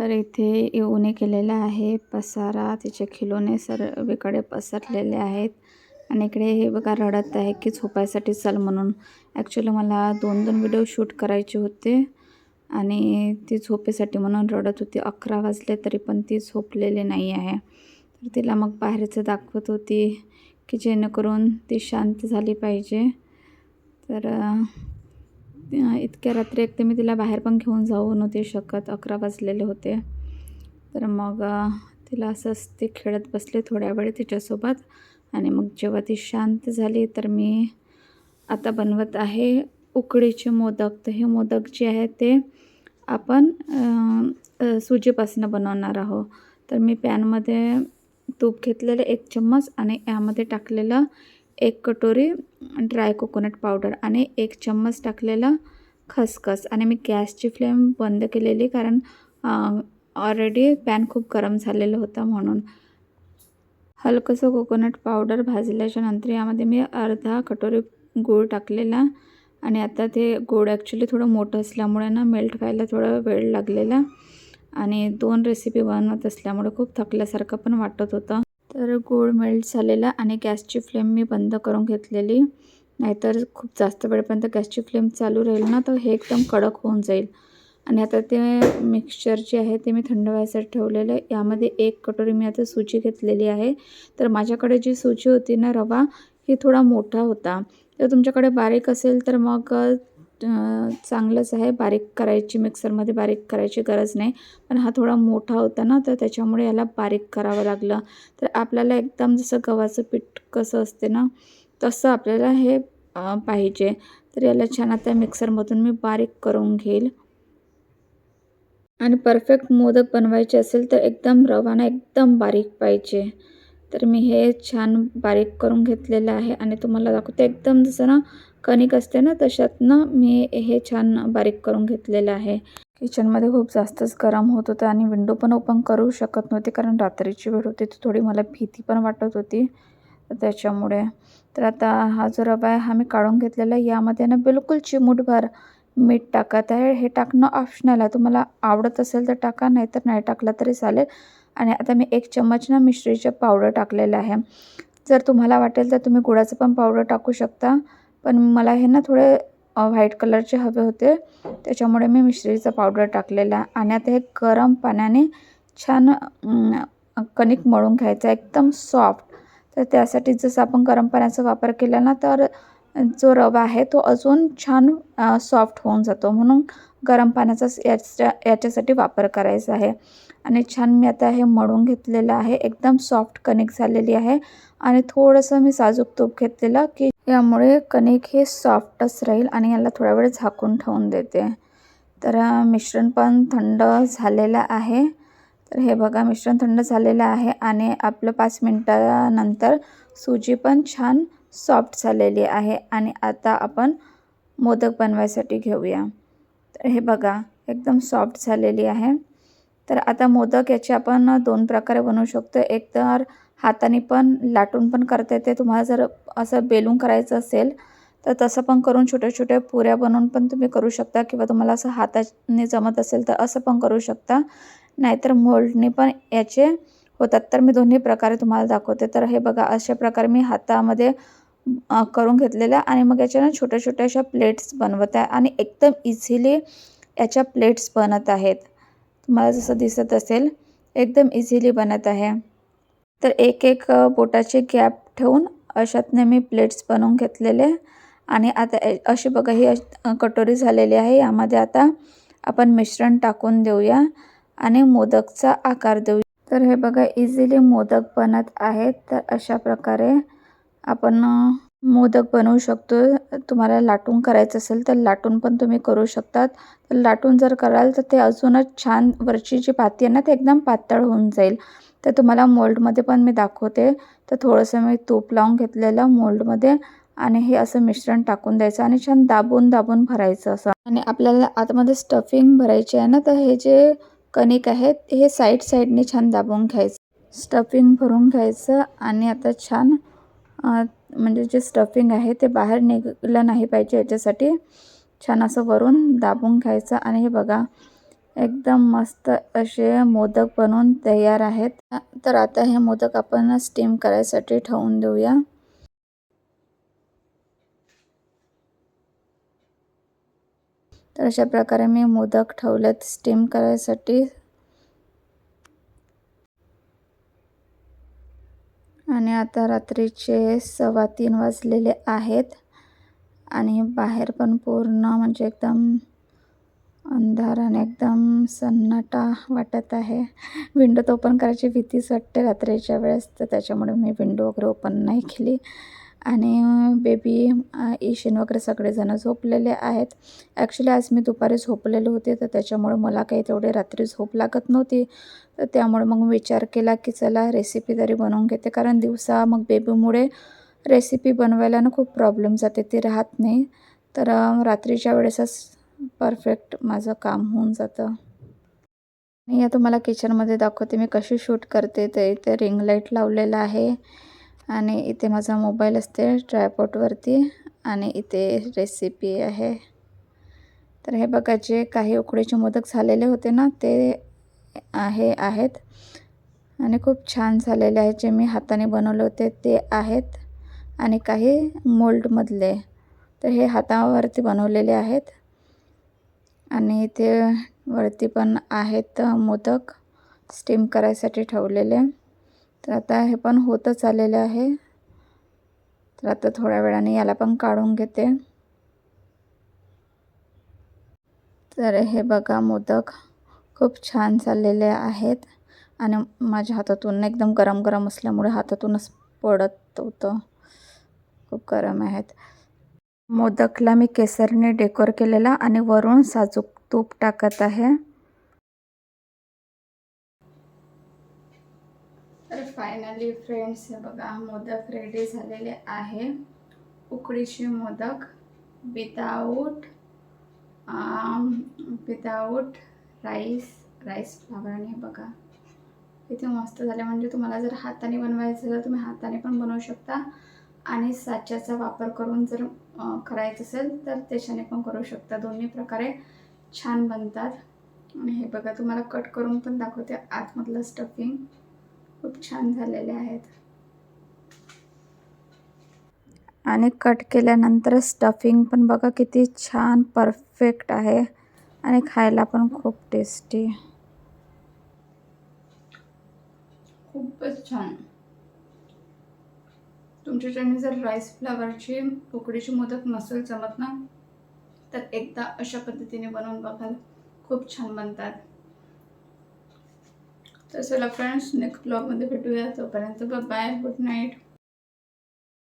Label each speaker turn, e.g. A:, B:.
A: तर इथे येऊने केलेला आहे पसारा तिचे खिलोने सर्वीकडे पसरलेले आहेत. आणि इकडे हे बघा रडत आहे की झोपायसाठी चल म्हणून. ॲक्च्युली मला दोन दोन व्हिडिओ शूट करायचे होते आणि ती झोपेसाठी म्हणून रडत होती. अकरा वाजले तरी पण ती झोपलेली नाही आहे. तर तिला मग बाहेरचं दाखवत होती की जेणेकरून ती शांत झाली पाहिजे. तर इतक्या रात्री एक मी तिला बाहेर पण घेऊन जाऊ नव्हते शकत. अकरा वाजलेले होते. तर मग तिला असंच ते खेळत बसले थोड्या वेळ तिच्यासोबत आणि मग जेव्हा ती शांत झाली तर मी आता बनवत आहे उकडीचे मोदक. तर हे मोदक जे आहे ते आपण सुजीपासनं सुजीपासून बनवणार आहोत. तर मी पॅनमध्ये तूप घेतलेलं एक चम्मच आणि यामध्ये टाकलेलं एक कटोरी ड्राय कोकोनट पावडर आणि एक चम्मच टाकलेलं खसखस. आणि मी गॅसची फ्लेम बंद केलेली कारण ऑलरेडी पॅन खूप गरम झालेलं होतं म्हणून. हलकंसं कोकोनट पावडर भाजल्याच्या नंतर यामध्ये मी अर्धा कटोरी गूळ टाकलेला आणि आता ते गोड ॲक्च्युली थोडं मोठं असल्यामुळे ना मेल्ट व्हायला थोडा वेळ लागलेला. आणि दोन रेसिपी बनवत असल्यामुळे खूप थकल्यासारखं पण वाटत होतं. तर गूळ मेल्ट झालेला आणि गॅसची फ्लेम मी बंद करून घेतलेली. नाहीतर खूप जास्त वेळपर्यंत गॅसची फ्लेम चालू राहील ना तर हे एकदम कडक होऊन जाईल. आणि आता ते मिक्सचर जे आहे ते मी थंड व्हायसाठी ठेवलेलं आहे. यामध्ये एक कटोरी मी आता सूची घेतलेली आहे. तर माझ्याकडे जी सूची होती ना रवा ही थोडा मोठा होता. तर तुमच्याकडे बारीक असेल तर मग चांगलंच आहे. बारीक करायची मिक्सरमध्ये बारीक करायची गरज नाही. पण हा थोडा मोठा होता ना तर त्याच्यामुळे याला बारीक करावं लागलं. तर आपल्याला एकदम जसं गव्हाचं पीठ कसं असते ना तसं आपल्याला हे पाहिजे. तर याला छान आता मिक्सरमधून मी बारीक करून घेईल. आणि परफेक्ट मोदक बनवायचे असेल तर एकदम रवाना एकदम बारीक पाहिजे. तर मी हे छान बारीक करून घेतलेलं आहे. आणि तुम्हाला दाखवते एकदम जसं ना कणिक असते ना तशातनं मी हे छान बारीक करून घेतलेलं आहे. किचनमध्ये खूप जास्तच गरम होत होतं आणि विंडो पण ओपन करू शकत नव्हते कारण रात्रीची वेळ होती तर थोडी मला भीती पण वाटत होती त्याच्यामुळे. तर आता हा जो रवा आहे हा मी काढून घेतलेला आहे. यामध्ये ना बिलकुल चिमूटभर मीठ टाकत आहे. हे टाकणं ऑप्शनल आहे. तुम्हाला आवडत असेल तर टाका नाही तर नाही टाकलं तरी चालेल. आणि आता मी एक चम्मच ना मिश्रीचं पावडर टाकलेलं आहे. जर तुम्हाला वाटेल तर तुम्ही गुळाचं पण पावडर टाकू शकता. पण मला हे ना थोडे व्हाईट कलरचे हवे होते. त्याच्यामुळे मी मिश्रीचं पावडर टाकलेला आणि आता हे गरम पाण्याने छान कणिक मळून घ्यायचं एकदम सॉफ्ट. तर त्यासाठी जसं आपण गरम पाण्याचा वापर केला ना तर जो रवा आहे तो अजून छान सॉफ्ट होऊन जातो. म्हणून गरम पाण्याचा याच्या याच्यासाठी वापर करायचा आहे. आणि छान मी आता हे मळून घेतलेलं आहे. एकदम सॉफ्ट कणिक झालेली आहे. आणि थोडंसं मी साजूक तूप घेतलेलं की यामुळे कणिक हे सॉफ्टच राहील आणि याला थोडा वेळ झाकून ठेवून देते. तर मिश्रण पण थंड झालेलं आहे. तर हे बघा मिश्रण थंड झालेलं आहे आणि आपलं पाच मिनटानंतर सुजी पण छान सॉफ्ट झालेली आहे आणि आता आपण मोदक बनवायसाठी घेऊया. तर हे बघा एकदम सॉफ्ट झालेली आहे. तर आता मोदक याचे आपण दोन प्रकारे बनवू शकतो. एक तर हाताने पण लाटून पण करता येते. तुम्हाला जर असं बेलून करायचं असेल तर तसं पण करून छोट्या छोट्या पुऱ्या बनवून पण तुम्ही करू शकता किंवा तुम्हाला असं हाताने जमत असेल तर असं पण करू शकता. नाहीतर मोल्डने पण याचे होतात. तर मी दोन्ही प्रकारे तुम्हाला दाखवते. तर हे बघा अशा प्रकारे मी हातामध्ये करून घेतलेल्या आणि मग याच्या ना छोट्या छोट्या अशा प्लेट्स बनवत आहे आणि एकदम इझिली याच्या प्लेट्स बनत आहेत. तुम्हाला जसं दिसत असेल एकदम इझिली बनत आहे. तर एक एक बोटाचे गॅप ठेवून अशातने मी प्लेट्स बनवून घेतलेले. आणि आता ए- अशी बघा ही अश- कटोरी झालेली आहे. यामध्ये आता आपण मिश्रण टाकून देऊया आणि मोदकचा आकार देऊया. तर हे बघा इझिली मोदक बनत आहेत. तर अशा प्रकारे आपण मोदक बनवू शकतो. तुम्हाला लाटून करायचं असेल तर लाटून पण तुम्ही करू शकतात. तर लाटून जर कराल तर ते अजूनच छान वरची जी पाती आहे ना ते एकदम पातळ होऊन जाईल. तर तुम्हाला मोल्डमध्ये पण मी दाखवते. तर थोडंसं मी तूप लावून घेतलेलं मोल्डमध्ये आणि हे असं मिश्रण टाकून द्यायचं आणि छान दाबून दाबून भरायचं असं. आणि आपल्याला आतमध्ये स्टफिंग भरायची आहे ना तर हे जे कणिक आहेत हे साईड साईडने छान दाबून घ्यायचं. स्टफिंग भरून घ्यायचं आणि आता छान म्हणजे जे स्टफिंग आहे ते बाहेर निघलं नाही पाहिजे याच्यासाठी छान असं वरून दाबून घ्यायचं. आणि हे बघा एकदम मस्त असे मोदक बनवून तयार आहेत. तर आता हे मोदक आपण स्टीम करायसाठी ठेवून देऊया. तर अशा प्रकारे मी मोदक ठेवलेत स्टीम करायसाठी. आणि आता रात्रीचे सव्वा तीन वाजलेले आहेत. आणि बाहेर पण पूर्ण म्हणजे एकदम अंधार आणि एकदम सन्नाटा वाटत आहे. विंडो तर ओपन करायची भीतीच वाटते रात्रीच्या वेळेस तर त्याच्यामुळे मी विंडो वगैरे ओपन नाही केली. आणि बेबी ईशन वगैरे सगळेजणं झोपलेले आहेत. ॲक्च्युली आज मी दुपारी झोपलेले होते तर त्याच्यामुळे मला काही तेवढे रात्री झोप लागत नव्हती. तर त्यामुळे मग विचार केला की चला रेसिपी तरी बनवून घेते कारण दिवसा मग बेबीमुळे रेसिपी बनवायला ना खूप प्रॉब्लेम जाते ते राहत नाही. तर रात्रीच्या वेळेसच परफेक्ट माझं काम होऊन जातं. आणि आता मला किचनमध्ये दाखवते मी कशी शूट करते ते इथे रिंग लाइट लावलेलं आहे. आणि इथे माझा मोबाईल असते ट्रायपॉटवरती आणि इथे रेसिपी आहे. तर हे बघा जे काही उकडीचे मोदक झालेले होते ना ते आहे आहेत. आणि खूप छान झालेले आहेत जे मी हाताने बनवले होते ते आहेत. आणि काही मोल्डमधले तर हे हातावरती बनवलेले आहेत. आणि इथे वरती पण आहेत मोदक. स्टीम करायसाठी ठेवलेले. तर आता हे पण होतच आलेले आहे. तर आता थोड्या वेळाने याला पण काढून घेते. तर हे बघा मोदक खूप छान चाललेले आहेत. आणि माझ्या हातातून एकदम गरम गरम असल्यामुळे हातातूनच पडत होतं. खूप गरम आहेत. मोदकला मी केसरने डेकोर केलेला आणि वरून साजूक तूप टाकत आहे तर फायनली फ्रेंड्स हे बघा मोदक रेडी झालेले आहे. उकडीचे modak without without rice rice फ्लावरने बघा. किती मस्त झाले. म्हणजे तुम्हाला जर हाताने बनवायचं तर तुम्ही हाताने पण बनवू शकता. आणि साच्याचा वापर करून जर करायचं असेल तर त्याच्याने पण करू शकता. दोन्ही प्रकारे छान बनतात. आणि हे बघा तुम्हाला कट करून पण दाखवते आतमधलं स्टफिंग खूप छान झालेले आहेत. आणि कट केल्यानंतर स्टफिंग पण बघा किती छान परफेक्ट आहे. आणि खायला पण खूप टेस्टी खूपच छान. तुमच्याच्याने जर राईस फ्लावरची उकडीची मोदक नसेल जमत ना तर एकदा अशा पद्धतीने बनवून बघाल खूप छान बनतात. तर चला फ्रेंड्स नेक्स्ट ब्लॉगमध्ये भेटूया. तोपर्यंत बाय गुड नाईट